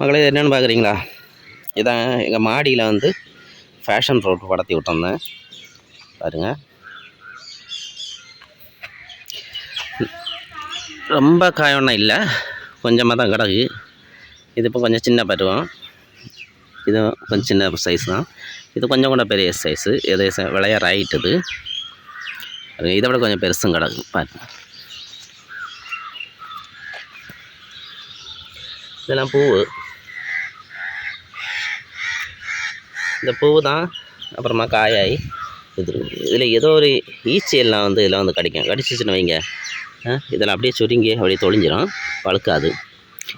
மகளே என்னென்னு பார்க்குறீங்களா? இதான் எங்கள் மாடியில் வந்து ஃபேஷன் ரோட் படத்தி விட்டுருந்தேன். பாருங்கள் ரொம்ப காயம்னா இல்லை கொஞ்சமாக தான் கிடக்கு. இது இப்போ கொஞ்சம் சின்ன பருவம். இது கொஞ்சம் சின்ன சைஸ் தான். இது கொஞ்சம் கூட பெரிய சைஸு இது விளையாட ஆகிட்டுது அது இதை விட கொஞ்சம் பெருசும் கிடக்கு பாருங்க இதெல்லாம் பூவு. இந்த பூவு தான் அப்புறமா காயாகி இது இதில் ஏதோ ஒரு ஈச்சி எல்லாம் வந்து இதில் வந்து கடிக்கும். கடிச்சிச்சுன்னு வைங்க. ஆ, இதெல்லாம் அப்படியே சுருங்கி அப்படியே தொழிஞ்சிடும் பழுக்காது.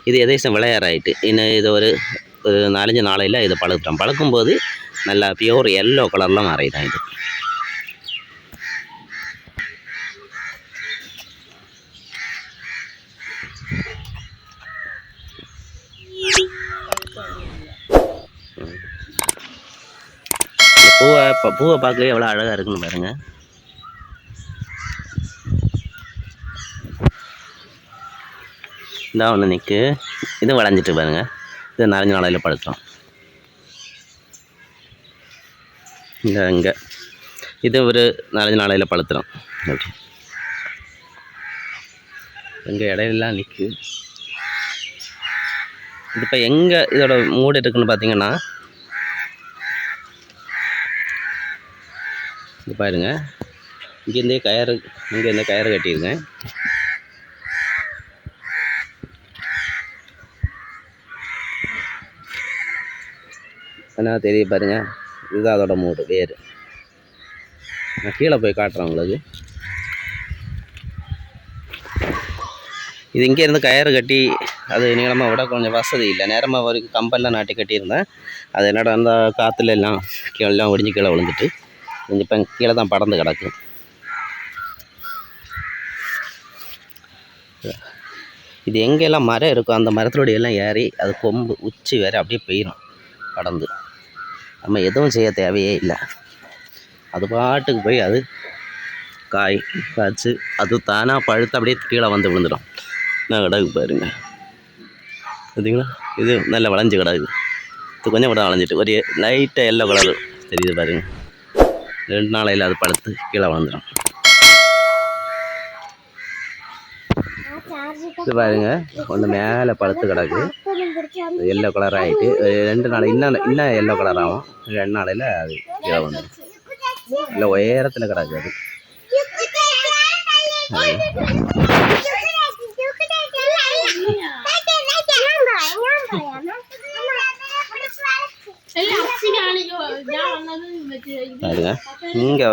இது எதேசம் விளையாறாயிட்டு. இன்னும் இது ஒரு ஒரு நாலஞ்சு நாளையில் இதை பழுத்துட்டோம் பழுக்கும்போது நல்லா பியூர் எல்லோ கலரெலாம் மாறிடும் இது இந்த பூவை இப்போ பூவை பார்க்கவே எவ்வளோ அழகாக இருக்குன்னு பாருங்கள் இதான் ஒன்று நிற்கு இது வளைஞ்சிட்டு பாருங்க. இது நாலஞ்சு நாளையில் பழுத்துரும் இங்கே இங்கே. இது ஒரு நாலஞ்சு நாளையில் பழுத்துரும். அப்படி இங்கே இடையிலாம் நிற்கு இது இப்போ எங்கே இதோட மூடு இருக்குன்னு பார்த்தீங்கன்னா இது பாருங்க. இங்கேருந்தே கயறு இங்கேருந்தே கயறு கட்டியிருக்கேன். என்ன தெரியும் பாருங்க. இதுதான் அதோட மூடு வேறு. நான் கீழே போய் காட்டுறேன் உங்களுக்கு. இது இங்கேருந்து கயிறு கட்டி அது நீளமாக விட கொஞ்சம் வசதி இல்லை. நேரமாக வரைக்கும் கம்பெல்லாம் நாட்டி கட்டியிருந்தேன். அது என்னடா அந்த காற்றுல எல்லாம் கீழெல்லாம் ஒடிஞ்சு கீழே விழுந்துட்டு. கொஞ்சம் இப்போ கீழே தான் படர்ந்து கிடக்கு. இது எங்கெல்லாம் மரம் இருக்கோ அந்த மரத்தோடைய எல்லாம் ஏறி அது கொம்பு உச்சி வேற அப்படியே போயிடும் படந்து நம்ம எதுவும் செய்ய தேவையே இல்லை. அது பாட்டுக்கு போய் அது காய் காய்ச்சி அது தானாக பழுத்து அப்படியே கீழே வந்து விழுந்துடும். நான் கிடக்கு பாருங்க. பார்த்தீங்களா இது நல்லா வளைஞ்சு கிடக்கு. இது கொஞ்சம் கூட வளைஞ்சிட்டு ஒரு லைட்டாக எல்லோ கலர் தெரியுது பாருங்கள் ரெண்டு நாளையில் அது பழுத்து கீழே விழுந்துடும் இது பாருங்க ஒன்று மேலே பழுத்து கிடக்கு. எல்லோ கலர் ஆகிட்டு ரெண்டு நாள் இன்னும் இன்னும் எல்லோ கலர் ஆகும். ரெண்டு நாளையில் அது கீழே வந்துடும் இல்லை உயரத்தில் கிடக்கு அது. பாருங்க இங்கே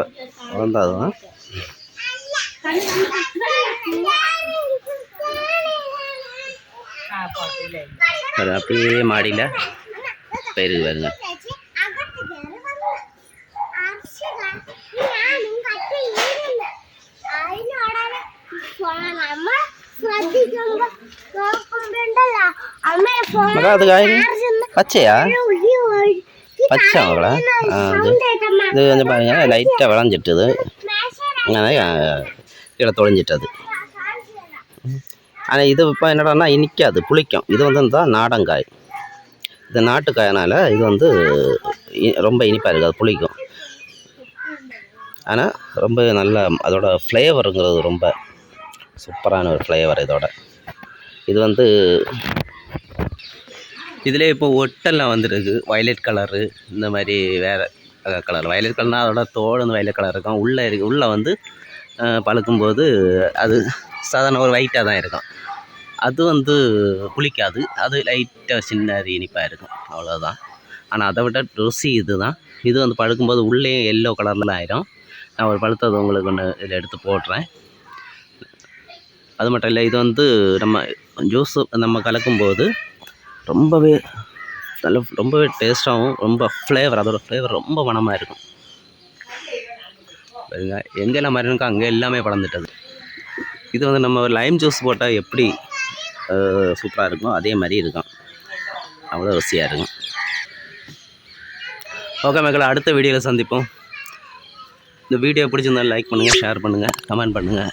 வளர்ந்தாதான் அது அப்படியே மாடியில் போயிருக்கு பாருங்க. அது காய் பச்சையா? பச்சை மகளா அது இது கொஞ்சம் பார்த்தீங்கன்னா லைட்டாக விளைஞ்சிட்டுது. கீழே தொலைஞ்சிட்டது. ஆனால் இது இப்போ என்னடான்னா இனிக்காது புளிக்கும். இது வந்து தான் நாடங்காய். இது நாட்டுக்காயனால இது வந்து ரொம்ப இனிப்பாக இருக்காது புளிக்கும். ஆனால் ரொம்ப நல்ல அதோட ஃப்ளேவருங்கிறது ரொம்ப சூப்பரான ஒரு ஃப்ளேவர் இதோட. இது வந்து இதிலே இப்போ ஒட்டெல்லாம் வந்துருக்கு வயலட் கலரு இந்த மாதிரி வேறு கலர் வயலட் கலர்னால் அதோட தோல் வந்து வயலட் கலர் இருக்கும். உள்ளே இருக்கு உள்ளே வந்து பழுக்கும்போது அது சாதாரண ஒரு ஒயிட்டாக தான் இருக்கும். அது வந்து புளிக்காது. அது லைட்டாக சின்ன இனிப்பாக இருக்கும். அவ்வளோதான் ஆனால் அதை விட ருசி இது தான் இது வந்து பழுக்கும்போது உள்ளே எல்லோ கலரில் ஆயிரும். நான் ஒரு பழுத்தது உங்களுக்கு ஒன்று இதில் எடுத்து போடுறேன். அது மட்டும் இல்லை இது வந்து நம்ம ஜூஸு நம்ம கலக்கும்போது ரொம்பவே நல்ல ரொம்பவே டேஸ்ட்டாகவும் ரொம்ப ஃப்ளேவர் அதோடய ஃப்ளேவர் ரொம்ப மனமாக இருக்கும். பாருங்க எங்கெல்லாம் மரம் இருக்கோ அங்கே எல்லாமே பழந்துட்டது இது வந்து நம்ம லைம் ஜூஸ் போட்டால் எப்படி சூப்பராக இருக்கும் அதே மாதிரி இருக்கும். அவ்வளோ ருசியாக இருக்கும். ஓகே மக்களை அடுத்த வீடியோவில் சந்திப்போம். இந்த வீடியோ பிடிச்சிருந்தால் லைக் பண்ணுங்கள் ஷேர் பண்ணுங்கள் கமெண்ட் பண்ணுங்கள்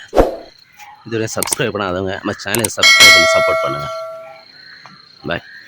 இதுவரை சப்ஸ்கிரைப் பண்ணாதவங்க நம்ம சேனலை சப்ஸ்கிரைப் பண்ணி சப்போர்ட் பண்ணுங்கள் பாய்